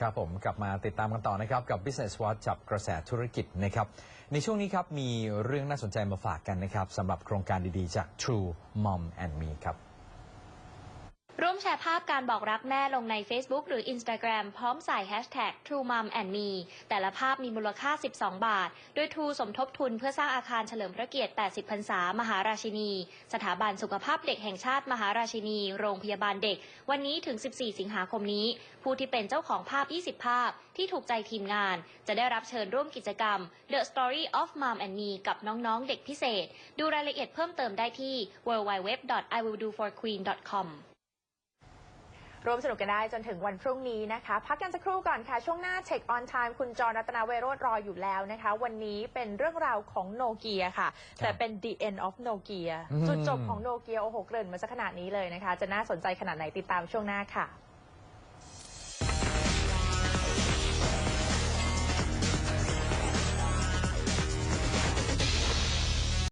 ครับผมกลับมาติดตามกันต่อนะครับกับ Business Watch จับกระแสธุรกิจนะครับในช่วงนี้ครับมีเรื่องน่าสนใจมาฝากกันนะครับสำหรับโครงการดีๆจาก True Mom and Me ครับ ร่วมแชร์ภาพการบอกรักแม่ลงใน Facebook หรือ Instagram พร้อมใส่ Hashtag TrueMomAndMe แต่ละภาพมีมูลค่า 12 บาท โดย True สมทบทุนเพื่อสร้างอาคารเฉลิมพระเกียรติ 80 พรรษา มหาราชินี สถาบันสุขภาพเด็กแห่งชาติมหาราชินี โรงพยาบาลเด็ก วันนี้ถึง 14 สิงหาคมนี้ ผู้ที่เป็นเจ้าของภาพ 20 ภาพ ที่ถูกใจทีมงาน จะได้รับเชิญร่วมกิจกรรม The Story of Mom and Me กับน้องๆ เด็กพิเศษ ดูรายละเอียดเพิ่มเติมได้ที่ www.iwilldoforqueen.com ร่วมสนุกกันได้จนถึงวันพรุ่งนี้นะคะ พักกันสักครู่ก่อนค่ะ ช่วงหน้าเช็คออนไทม์คุณจอรัตนาเวโรธรออยู่แล้วนะคะ วันนี้เป็นเรื่องราวของโนเกียค่ะ แต่เป็น the end of โนเกียอืมจุดจบของโนเกียโอ้โหเกริ่นมาสักขนาดนี้เลยนะคะ จะน่าสนใจขนาดไหนติดตามช่วงหน้าค่ะ